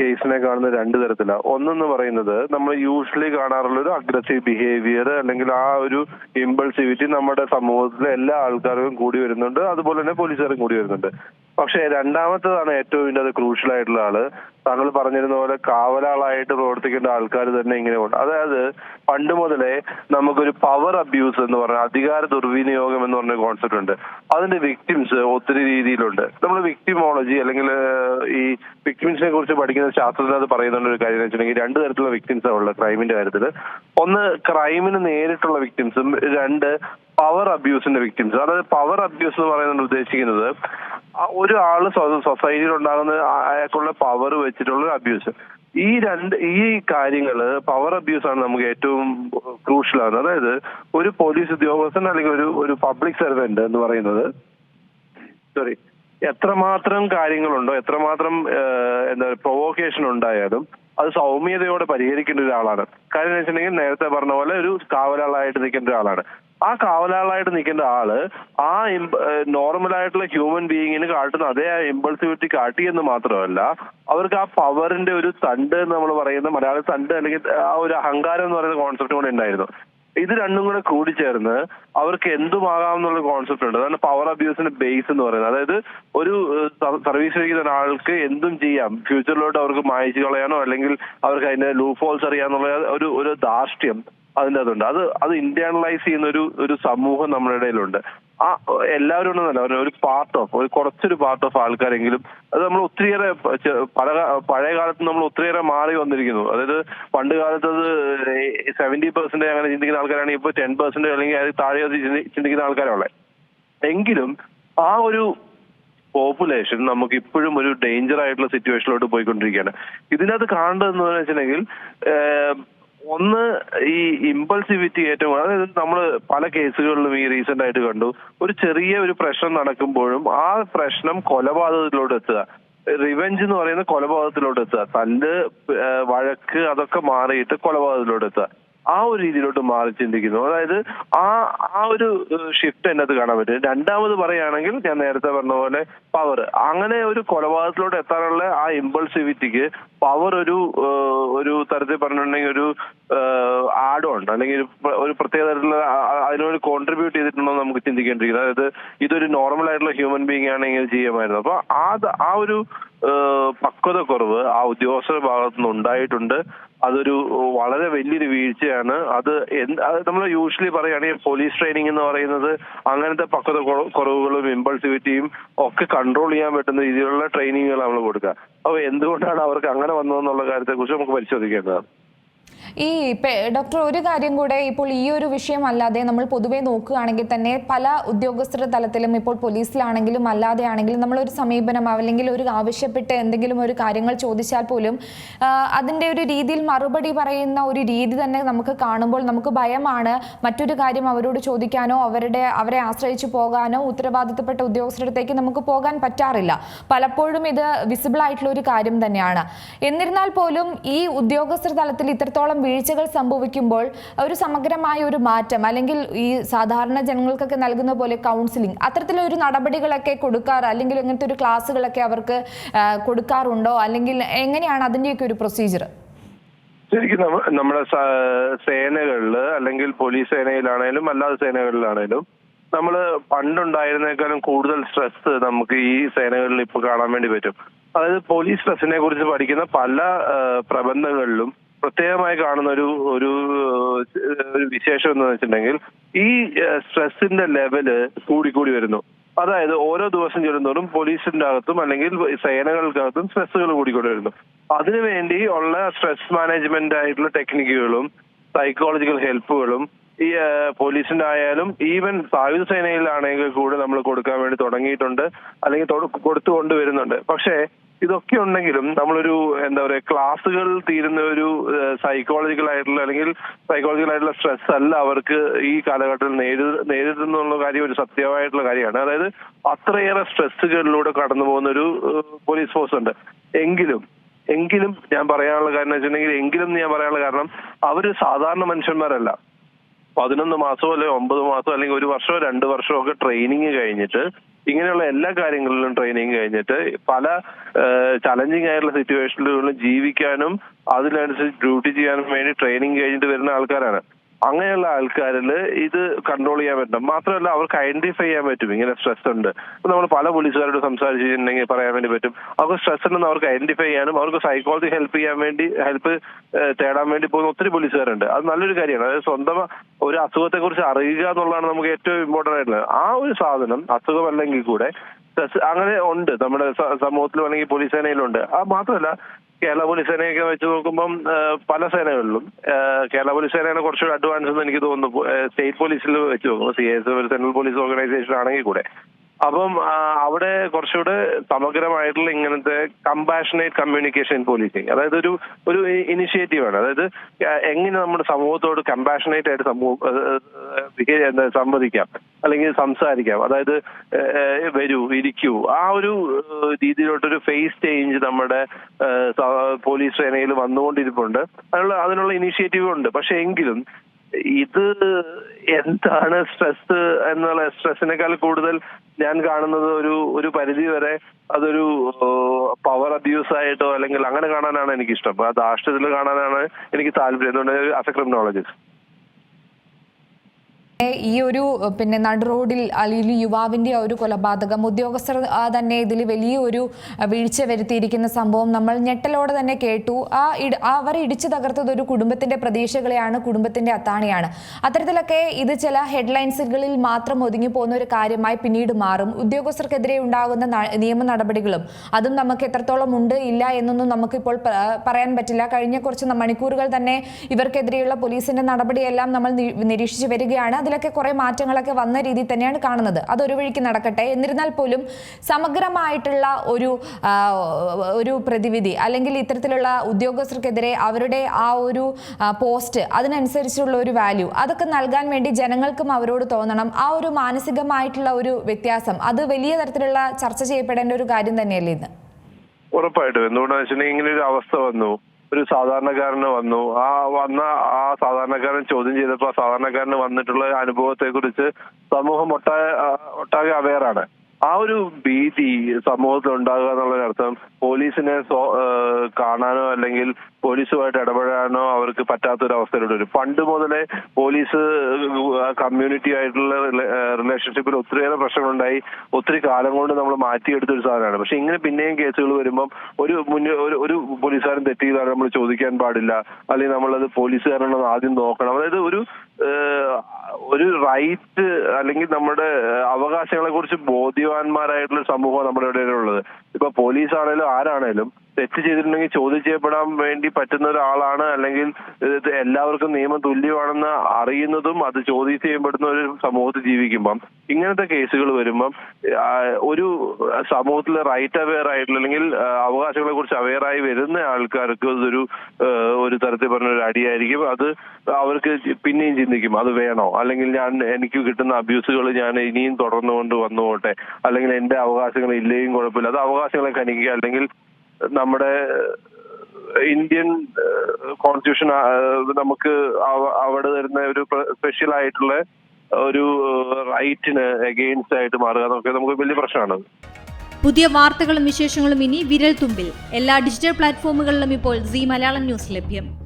കേസിനെ കാണുന്ന രണ്ട് തരത്തിലാണ് ഒന്നെന്ന് പറയുന്നത് നമ്മൾ യൂഷ്വലി കാണാറുള്ള ഒരു അഗ്രസീവ് ബിഹേവിയർ അല്ലെങ്കിൽ ആ ഒരു ഇമ്പൾസിവിറ്റി നമ്മുടെ സമൂഹത്തിലെ എല്ലാ ആൾക്കാർക്കും കൂടി വരുന്നുണ്ട്. അതുപോലെ തന്നെ പോലീസുകാരും കൂടി വരുന്നുണ്ട്. പക്ഷേ രണ്ടാമത്തതാണ് ഏറ്റവും ഇതിന്റെ അത് ക്രൂഷ്യൽ ആയിട്ടുള്ള ആൾ. താങ്കൾ പറഞ്ഞിരുന്ന പോലെ കാവലാളായിട്ട് പ്രവർത്തിക്കേണ്ട ആൾക്കാർ തന്നെ ഇങ്ങനെ ഉണ്ട്. അതായത് പണ്ട് മുതലേ നമുക്കൊരു പവർ അബ്യൂസ് എന്ന് പറഞ്ഞ അധികാര ദുർവിനിയോഗം എന്ന് പറഞ്ഞ കോൺസെപ്റ്റ് ഉണ്ട്. അതിന്റെ വിക്ടിംസ് ഒത്തിരി രീതിയിലുണ്ട്. നമ്മൾ വിക്ടിമോളജി അല്ലെങ്കിൽ ഈ വിക്ടിംസിനെ കുറിച്ച് പഠിക്കുന്ന ശാസ്ത്രത്തിൽ അത് പറയുന്നുണ്ട് ഒരു കാര്യം വെച്ചിട്ടുണ്ടെങ്കിൽ രണ്ട് തരത്തിലുള്ള വിക്ടിംസ് ഉള്ളത് ക്രൈമിന്റെ കാര്യത്തിൽ ഒന്ന് ക്രൈമിന് നേരിട്ടുള്ള വിക്ടിംസും രണ്ട് പവർ അബ്യൂസിന്റെ വിക്ടിംസ് അതായത് പവർ അബ്യൂസ് എന്ന് പറയുന്നത് ഉദ്ദേശിക്കുന്നത് ഒരു സൊസൈറ്റിയിൽ ഉണ്ടാകുന്ന അയാൾക്കുള്ള പവർ വെച്ചിട്ടുള്ള അബ്യൂസ് ഈ രണ്ട് ഈ കാര്യങ്ങൾ പവർ അബ്യൂസ് ആണ് നമുക്ക് ഏറ്റവും ക്രൂഷ്യൽ ആണ് അതായത് ഒരു പോലീസ് ഉദ്യോഗസ്ഥൻ അല്ലെങ്കിൽ ഒരു ഒരു പബ്ലിക് സർവന്റ് എന്ന് പറയുന്നത് സോറി എത്രമാത്രം കാര്യങ്ങളുണ്ടോ എത്രമാത്രം എന്താ പ്രൊവോക്കേഷൻ ഉണ്ടായാലും അത് സൗമ്യതയോടെ പരിഹരിക്കേണ്ട ഒരാളാണ്. കാര്യം എന്ന് വെച്ചിട്ടുണ്ടെങ്കിൽ നേരത്തെ പറഞ്ഞ പോലെ ഒരു കാവലാളായിട്ട് നിൽക്കേണ്ട ഒരാളാണ്. ആ കാവലാളായിട്ട് നിൽക്കേണ്ട ആൾ ആ നോർമൽ ആയിട്ടുള്ള ഹ്യൂമൻ ബീയിങ്ങിന് കാട്ടുന്ന അതേ ഇമ്പൾസിവിറ്റി കാട്ടിയെന്ന് മാത്രമല്ല അവർക്ക് ആ പവറിന്റെ ഒരു തണ്ട് എന്ന് നമ്മൾ പറയുന്ന മലയാള തണ്ട് അല്ലെങ്കിൽ ആ ഒരു അഹങ്കാരം എന്ന് പറയുന്ന കോൺസെപ്റ്റ് കൂടെ ഉണ്ടായിരുന്നു. ഇത് രണ്ടും കൂടെ കൂടിച്ചേർന്ന് അവർക്ക് എന്തുമാകാം എന്നുള്ള കോൺസെപ്റ്റ് ഉണ്ട്. അതാണ് പവർ അബ്യൂസിന്റെ ബേസ് എന്ന് പറയുന്നത്. അതായത് ഒരു സർവീസ് ചെയ്യുന്ന ഒരാൾക്ക് എന്തും ചെയ്യാം. ഫ്യൂച്ചറിലോട്ട് അവർക്ക് മായച്ചു കളയാനോ അല്ലെങ്കിൽ അവർക്ക് അതിന്റെ ലൂപ്പ് ഹോൾസ് അറിയാന്നുള്ള ഒരു ഒരു ധാർഷ്ട്യം അതിന്റെ അതുണ്ട് അത് അത് ഇന്റേണലൈസ് ചെയ്യുന്ന ഒരു ഒരു സമൂഹം നമ്മുടെ ഇടയിലുണ്ട്. ആ എല്ലാവരും ഉണ്ടെന്നല്ല ഒരു- പാർട്ട് ഓഫ് ഒരു കുറച്ചൊരു പാർട്ട് ഓഫ് ആൾക്കാരെങ്കിലും അത് നമ്മൾ ഒത്തിരിയേറെ പല പഴയ കാലത്ത് നമ്മൾ ഒത്തിരിയേറെ മാറി വന്നിരിക്കുന്നു. അതായത് പണ്ട് കാലത്ത് അത് സെവന്റി പെർസെന്റ് അങ്ങനെ ചിന്തിക്കുന്ന ആൾക്കാരാണ് ഇപ്പൊ ടെൻ പെർസെന്റ് അല്ലെങ്കിൽ അത് താഴെ ചിന്തിക്കുന്ന ആൾക്കാരുള്ളത് എങ്കിലും ആ ഒരു പോപ്പുലേഷൻ നമുക്ക് ഇപ്പോഴും ഒരു ഡേഞ്ചർ ആയിട്ടുള്ള സിറ്റുവേഷനിലോട്ട് പോയിക്കൊണ്ടിരിക്കുകയാണ്. ഇതിനകത്ത് കാണേണ്ടതെന്ന് വെച്ചിട്ടുണ്ടെങ്കിൽ ഒന്ന് ഈ ഇമ്പൾസിവിറ്റി ഏറ്റവും അതായത് നമ്മൾ പല കേസുകളിലും ഈ റീസെന്റ് ആയിട്ട് കണ്ടു. ഒരു ചെറിയ ഒരു പ്രശ്നം നടക്കുമ്പോഴും ആ പ്രശ്നം കൊലപാതകത്തിലോട്ട് എത്തുക. റിവെഞ്ച് എന്ന് പറയുന്ന കൊലപാതകത്തിലോട്ട് എത്തുക. ഏഹ്, വഴക്ക് അതൊക്കെ മാറിയിട്ട് കൊലപാതകത്തിലോട്ട് എത്തുക. ആ ഒരു രീതിയിലോട്ട് മാറി ചിന്തിക്കുന്നു. അതായത് ആ ആ ഒരു ഷിഫ്റ്റ് അതിനകത്ത് കാണാൻ പറ്റും. രണ്ടാമത് പറയുകയാണെങ്കിൽ ഞാൻ നേരത്തെ പറഞ്ഞ പോലെ പവർ അങ്ങനെ ഒരു കൊലപാതകത്തിലോട്ട് എത്താനുള്ള ആ ഇമ്പൾസിവിറ്റിക്ക് പവർ ഒരു ഒരു തരത്തിൽ പറഞ്ഞിട്ടുണ്ടെങ്കിൽ ഒരു ആഡോ ഉണ്ട് അല്ലെങ്കിൽ ഒരു പ്ര- ഒരു പ്രത്യേക തരത്തിലുള്ള അതിനോട് കോൺട്രിബ്യൂട്ട് ചെയ്തിട്ടുണ്ടോ നമുക്ക് ചിന്തിക്കേണ്ടിയിരിക്കുന്നത് അതായത് ഇതൊരു നോർമൽ ആയിട്ടുള്ള ഹ്യൂമൻ ബീങ് ആണെങ്കിൽ ചെയ്യുമായിരുന്നു. അപ്പൊ ആ ആ ഒരു പക്വത കുറവ് ആ ഉദ്യോഗസ്ഥരുടെ ഭാഗത്തു നിന്ന് ഉണ്ടായിട്ടുണ്ട്. അതൊരു വളരെ വലിയൊരു വീഴ്ചയാണ്. അത് നമ്മൾ യൂഷ്വലി പറയുകയാണെങ്കിൽ പോലീസ് ട്രെയിനിങ് എന്ന് പറയുന്നത് അങ്ങനത്തെ പക്വത കുറവുകളും ഇമ്പൾസിവിറ്റിയും ഒക്കെ കൺട്രോൾ ചെയ്യാൻ പറ്റുന്ന രീതിയിലുള്ള ട്രെയിനിങ്ങുകൾ നമ്മൾ കൊടുക്കുക. അപ്പൊ എന്തുകൊണ്ടാണ് അവർക്ക് അങ്ങനെ വന്നതെന്നുള്ള കാര്യത്തെ കുറിച്ച് നമുക്ക് പരിശോധിക്കേണ്ടതാണ്. ഈ ഡോക്ടർ ഒരു കാര്യം കൂടെ ഇപ്പോൾ ഈ ഒരു വിഷയം അല്ലാതെ നമ്മൾ പൊതുവെ നോക്കുകയാണെങ്കിൽ തന്നെ പല ഉദ്യോഗസ്ഥരുടെ തലത്തിലും ഇപ്പോൾ പോലീസിലാണെങ്കിലും അല്ലാതെ ആണെങ്കിലും നമ്മളൊരു സമീപനം അല്ലെങ്കിൽ ഒരു ആവശ്യപ്പെട്ട് എന്തെങ്കിലും ഒരു കാര്യങ്ങൾ ചോദിച്ചാൽ പോലും അതിന്റെ ഒരു രീതിയിൽ മറുപടി പറയുന്ന ഒരു രീതി തന്നെ നമുക്ക് കാണുമ്പോൾ നമുക്ക് ഭയമാണ് മറ്റൊരു കാര്യം അവരോട് ചോദിക്കാനോ അവരുടെ അവരെ ആശ്രയിച്ചു പോകാനോ ഉത്തരവാദിത്തപ്പെട്ട ഉദ്യോഗസ്ഥരടുത്തേക്ക് നമുക്ക് പോകാൻ പറ്റാറില്ല. പലപ്പോഴും ഇത് വിസിബിൾ ആയിട്ടുള്ള ഒരു കാര്യം തന്നെയാണ്. എന്നിരുന്നാൽ പോലും ഈ ഉദ്യോഗസ്ഥർ തലത്തിൽ ഇത്രത്തോളം വീഴ്ചകൾ സംഭവിക്കുമ്പോൾ ഒരു സമഗ്രമായ ഒരു മാറ്റം അല്ലെങ്കിൽ ഈ സാധാരണ ജനങ്ങൾക്കൊക്കെ നൽകുന്ന പോലെ കൗൺസിലിംഗ് അത്തരത്തിലൊരു നടപടികളൊക്കെ കൊടുക്കാറ് അല്ലെങ്കിൽ ഇങ്ങനത്തെ ഒരു ക്ലാസ്സുകളൊക്കെ അവർക്ക് കൊടുക്കാറുണ്ടോ? അല്ലെങ്കിൽ എങ്ങനെയാണ് അതിന്റെയൊക്കെ ഒരു പ്രൊസീജിയർ ശരിക്കും നമ്മ- നമ്മുടെ സേനകളിൽ അല്ലെങ്കിൽ പോലീസ് സേനയിലാണേലും അല്ലാതെ സേനകളിലാണേലും നമ്മൾ പണ്ടുണ്ടായിരുന്നേക്കാളും കൂടുതൽ സ്ട്രെസ് നമുക്ക് ഈ സേനകളിൽ ഇപ്പൊ കാണാൻ വേണ്ടി പറ്റും. അതായത് പോലീസ് സ്ട്രെസ്സിനെ കുറിച്ച് പഠിക്കുന്ന പല പ്രബന്ധങ്ങളിലും പ്രത്യേകമായി കാണുന്ന ഒരു ഒരു വിശേഷം എന്ന് വെച്ചിട്ടുണ്ടെങ്കിൽ ഈ സ്ട്രെസ്സിന്റെ ലെവൽ കൂടിക്കൂടി വരുന്നു. അതായത് ഓരോ ദിവസം ചെല്ലുന്നതോറും പോലീസിന്റെ അകത്തും അല്ലെങ്കിൽ സേനകൾക്കകത്തും സ്ട്രെസ്സുകൾ കൂടിക്കൂടി വരുന്നു. അതിനുവേണ്ടി ഉള്ള സ്ട്രെസ് മാനേജ്മെന്റ് ആയിട്ടുള്ള ടെക്നിക്കുകളും സൈക്കോളജിക്കൽ ഹെൽപ്പുകളും ഈ പോലീസിന്റെ ആയാലും ഈവൻ സായുധ സേനയിലാണെങ്കിൽ കൂടെ നമ്മൾ കൊടുക്കാൻ വേണ്ടി തുടങ്ങിയിട്ടുണ്ട് അല്ലെങ്കിൽ കൊടുത്തു കൊണ്ടുവരുന്നുണ്ട് പക്ഷേ ഇതൊക്കെ ഉണ്ടെങ്കിലും നമ്മളൊരു എന്താ പറയുക ക്ലാസ്സുകൾ തീരുന്ന ഒരു സൈക്കോളജിക്കൽ ആയിട്ടുള്ള അല്ലെങ്കിൽ സൈക്കോളജിക്കൽ ആയിട്ടുള്ള സ്ട്രെസ് അല്ല അവർക്ക് ഈ കാലഘട്ടത്തിൽ നേരി നേരിടുന്നുള്ള കാര്യം ഒരു സത്യമായിട്ടുള്ള കാര്യമാണ്. അതായത് അത്രയേറെ സ്ട്രെസ്സുകളിലൂടെ കടന്നു പോകുന്ന ഒരു പോലീസ് ഫോഴ്സ് ഉണ്ട്. എങ്കിലും എങ്കിലും ഞാൻ പറയാനുള്ള കാരണം വെച്ചിട്ടുണ്ടെങ്കിൽ എങ്കിലും ഞാൻ പറയാനുള്ള കാരണം അവർ സാധാരണ മനുഷ്യന്മാരല്ല. പതിനൊന്ന് മാസമോ അല്ലെങ്കിൽ ഒമ്പത് മാസമോ അല്ലെങ്കിൽ ഒരു വർഷമോ രണ്ട് വർഷമോ ഒക്കെ ട്രെയിനിങ് കഴിഞ്ഞിട്ട് ഇങ്ങനെയുള്ള എല്ലാ കാര്യങ്ങളിലും ട്രെയിനിങ് കഴിഞ്ഞിട്ട് പല ചലഞ്ചിങ് ആയിട്ടുള്ള സിറ്റുവേഷനുകളിലും ജീവിക്കാനും അതിനനുസരിച്ച് ഡ്യൂട്ടി ചെയ്യാനും വേണ്ടി ട്രെയിനിങ് കഴിഞ്ഞിട്ട് വരുന്ന ആൾക്കാരാണ്. അങ്ങനെയുള്ള ആൾക്കാരിൽ ഇത് കൺട്രോൾ ചെയ്യാൻ പറ്റും. മാത്രമല്ല അവർക്ക് ഐഡന്റിഫൈ ചെയ്യാൻ പറ്റും. ഇങ്ങനെ സ്ട്രെസ് ഉണ്ട്. നമ്മൾ പല പോലീസുകാരോട് സംസാരിച്ചിട്ടുണ്ടെങ്കിൽ പറയാൻ വേണ്ടി പറ്റും. അവർക്ക് സ്ട്രെസ് ഉണ്ടെന്ന് അവർക്ക് ഐഡന്റിഫൈ ചെയ്യാനും അവർക്ക് സൈക്കോളജി ഹെൽപ്പ് ചെയ്യാൻ വേണ്ടി ഹെൽപ്പ് തേടാൻ വേണ്ടി പോകുന്ന ഒത്തിരി പോലീസുകാരുണ്ട് അത് നല്ലൊരു കാര്യമാണ്. അതായത് സ്വന്തം ഒരു അസുഖത്തെ കുറിച്ച് അറിയുക എന്നുള്ളതാണ് നമുക്ക് ഏറ്റവും ഇമ്പോർട്ടന്റ് ആയിട്ടുള്ളത്. ആ ഒരു സാധനം അസുഖമല്ലെങ്കിൽ കൂടെ അങ്ങനെ ഉണ്ട്. നമ്മുടെ സമൂഹത്തിലും അല്ലെങ്കിൽ പോലീസ് സേനയിലുണ്ട് അത് മാത്രമല്ല കേരള പോലീസ് സേനയൊക്കെ വെച്ച് നോക്കുമ്പം പല സേനകളിലും കേരള പോലീസ് സേനയാണ് കുറച്ചുകൂടി അഡ്വാൻസ് എന്ന് എനിക്ക് തോന്നുന്നു. സ്റ്റേറ്റ് പോലീസിൽ വെച്ച് നോക്കുമ്പോൾ C S central police organisation ആണെങ്കിൽ കൂടെ. അപ്പം അവിടെ കുറച്ചുകൂടെ സമഗ്രമായിട്ടുള്ള ഇങ്ങനത്തെ കമ്പാഷനേറ്റ് കമ്മ്യൂണിക്കേഷൻ പോലീസിങ് അതായത് ഒരു ഒരു ഇനിഷ്യേറ്റീവ് ആണ്. അതായത് എങ്ങനെ നമ്മുടെ സമൂഹത്തോട് കമ്പാഷനേറ്റ് ആയിട്ട് സമൂഹം സംവദിക്കാം. അല്ലെങ്കിൽ സംസാരിക്കാം. അതായത് വരൂ ഇരിക്കൂ. ആ ഒരു രീതിയിലോട്ടൊരു ഫേസ് ചേഞ്ച് നമ്മുടെ പോലീസ് സേനയിൽ വന്നുകൊണ്ടിരിപ്പുണ്ട്. അതിനുള്ള അതിനുള്ള ഇനിഷ്യേറ്റീവ് ഉണ്ട്. പക്ഷെ എങ്കിലും ഇത് എന്താണ് സ്ട്രെസ് എന്നുള്ള സ്ട്രെസ്സിനേക്കാൾ കൂടുതൽ ഞാൻ കാണുന്നത് ഒരു ഒരു പരിധി വരെ അതൊരു പവർ അബ്യൂസ് ആയിട്ടോ അല്ലെങ്കിൽ അങ്ങനെ കാണാനാണ് എനിക്ക് ഇഷ്ടം അപ്പൊ ആ ധാർഷ്ട്യത്തിൽ കാണാനാണ് എനിക്ക് താല്പര്യം. അതുകൊണ്ട് ആസ് എ ക്രിമിനോളജിസ്റ്റ് ഈ ഒരു പിന്നെ നടു റോഡിൽ അല്ലെങ്കിൽ യുവാവിന്റെ ഒരു കൊലപാതകം ഉദ്യോഗസ്ഥർ തന്നെ ഇതിൽ വലിയൊരു വീഴ്ച വരുത്തിയിരിക്കുന്ന സംഭവം നമ്മൾ ഞെട്ടലോടെ തന്നെ കേട്ടു. ആ ഇട അവർ ഇടിച്ചു തകർത്തത് ഒരു കുടുംബത്തിന്റെ പ്രതീക്ഷകളെയാണ് കുടുംബത്തിന്റെ അത്താണിയാണ്. അത്തരത്തിലൊക്കെ ഇത് ചില ഹെഡ്ലൈൻസുകളിൽ മാത്രം ഒതുങ്ങി പോകുന്ന ഒരു കാര്യമായി പിന്നീട് മാറും. ഉദ്യോഗസ്ഥർക്കെതിരെ ഉണ്ടാകുന്ന നിയമ നടപടികളും അതും നമുക്ക് എത്രത്തോളം ഉണ്ട് ഇല്ല എന്നൊന്നും നമുക്കിപ്പോൾ പറയാൻ പറ്റില്ല. കഴിഞ്ഞ കുറച്ച് മണിക്കൂറുകൾ തന്നെ ഇവർക്കെതിരെയുള്ള പോലീസിന്റെ നടപടിയെല്ലാം നമ്മൾ നിരീക്ഷിച്ചു വരികയാണ്. അതിലൊക്കെ കുറെ മാറ്റങ്ങളൊക്കെ വന്ന രീതിയിൽ തന്നെയാണ് കാണുന്നത്. അതൊരു വഴിക്ക് നടക്കട്ടെ. എന്നിരുന്നാൽ പോലും സമഗ്രമായിട്ടുള്ള ഒരു ഒരു പ്രതിവിധി അല്ലെങ്കിൽ ഇത്തരത്തിലുള്ള ഉദ്യോഗസ്ഥർക്കെതിരെ അവരുടെ ആ ഒരു പോസ്റ്റ് അതിനനുസരിച്ചുള്ള ഒരു വാല്യൂ അതൊക്കെ നൽകാൻ വേണ്ടി ജനങ്ങൾക്കും അവരോട് തോന്നണം. ആ ഒരു മാനസികമായിട്ടുള്ള ഒരു വ്യത്യാസം അത് വലിയ തരത്തിലുള്ള ചർച്ച ചെയ്യപ്പെടേണ്ട ഒരു കാര്യം തന്നെയല്ലേ ഇന്ന് ഉറപ്പായിട്ടും. എന്തുകൊണ്ടാണെന്ന് വെച്ചിട്ടുണ്ടെങ്കിൽ ഇങ്ങനെ ഒരു അവസ്ഥ വന്നു. ഒരു സാധാരണക്കാരന് വന്നു. ആ വന്ന ആ സാധാരണക്കാരൻ ചോദ്യം ചെയ്തപ്പോൾ ആ സാധാരണക്കാരന് വന്നിട്ടുള്ള അനുഭവത്തെ കുറിച്ച് സമൂഹം ഒട്ടാകെ ഒട്ടാകെ അവെയറാണ് ആ ഒരു ഭീതി സമൂഹത്തിൽ ഉണ്ടാകുക എന്നുള്ളതിനർത്ഥം പോലീസിനെ കാണാനോ അല്ലെങ്കിൽ പോലീസുമായിട്ട് ഇടപെടാനോ അവർക്ക് പറ്റാത്തൊരു അവസ്ഥയിലൂടെ വരും. പണ്ട് മുതലേ പോലീസ് കമ്മ്യൂണിറ്റി ആയിട്ടുള്ള റിലേഷൻഷിപ്പിൽ ഒത്തിരിയേറെ പ്രശ്നങ്ങളുണ്ടായി. ഒത്തിരി കാലം കൊണ്ട് നമ്മൾ മാറ്റിയെടുത്ത ഒരു സാധനമാണ്. പക്ഷെ ഇങ്ങനെ പിന്നെയും കേസുകൾ വരുമ്പം ഒരു മുന്നേ ഒരു ഒരു പോലീസുകാരൻ തെറ്റിയതാണ് നമ്മൾ ചോദിക്കാൻ പാടില്ല. അല്ലെങ്കിൽ നമ്മളത് പോലീസുകാരനാണെന്ന് ആദ്യം നോക്കണം. അതായത് ഒരു ഒരു റൈറ്റ് അല്ലെങ്കിൽ നമ്മുടെ അവകാശങ്ങളെ കുറിച്ച് ബോധ്യവാന്മാരായിട്ടുള്ള സമൂഹം നമ്മുടെ ഇടയിൽ ഉള്ളത്. ഇപ്പൊ പോലീസ് ആണേലും ആരാണേലും തെറ്റ് ചെയ്തിട്ടുണ്ടെങ്കിൽ ചോദ്യം ചെയ്യപ്പെടാൻ വേണ്ടി പറ്റുന്ന ഒരാളാണ് അല്ലെങ്കിൽ എല്ലാവർക്കും നിയമം തുല്യമാണെന്ന് അറിയുന്നതും അത് ചോദ്യം ചെയ്യപ്പെടുന്ന ഒരു സമൂഹത്തിൽ ജീവിക്കുമ്പം ഇങ്ങനത്തെ കേസുകൾ വരുമ്പം ഒരു സമൂഹത്തിൽ റൈറ്റ് അവെയർ ആയിട്ടുള്ള അല്ലെങ്കിൽ അവകാശങ്ങളെ കുറിച്ച് അവെയർ ആയി വരുന്ന ആൾക്കാർക്ക് ഇതൊരു ഒരു തരത്തിൽ പറഞ്ഞ ഒരു അടിയായിരിക്കും. അത് അവർക്ക് പിന്നെയും ചിന്തിക്കും അത് വേണോ? അല്ലെങ്കിൽ ഞാൻ എനിക്ക് കിട്ടുന്ന അബ്യൂസുകൾ ഞാൻ ഇനിയും തുടർന്നുകൊണ്ട് വന്നു പോട്ടെ അല്ലെങ്കിൽ എന്റെ അവകാശങ്ങൾ ഇല്ലേയും കുഴപ്പമില്ല. അത് അവകാശങ്ങളെ ഖനിക്കുക അല്ലെങ്കിൽ നമ്മുടെ ഇന്ത്യൻ കോൺസ്റ്റിറ്റ്യൂഷൻ നമുക്ക് അവ- അവിടെ തരുന്ന ഒരു സ്പെഷ്യൽ ആയിട്ടുള്ള ഒരു റൈറ്റിന് എഗെയിൻസ്റ്റ് ആയിട്ട് മാറുക എന്നൊക്കെ നമുക്ക് വലിയ പ്രശ്നമാണ്. പുതിയ വാർത്തകളും വിശേഷങ്ങളും ഇനി വിരൽ തുമ്പിൽ എല്ലാ ഡിജിറ്റൽ പ്ലാറ്റ്ഫോമുകളിലും ഇപ്പോൾ സി മലയാളം ന്യൂസ് ലഭ്യം.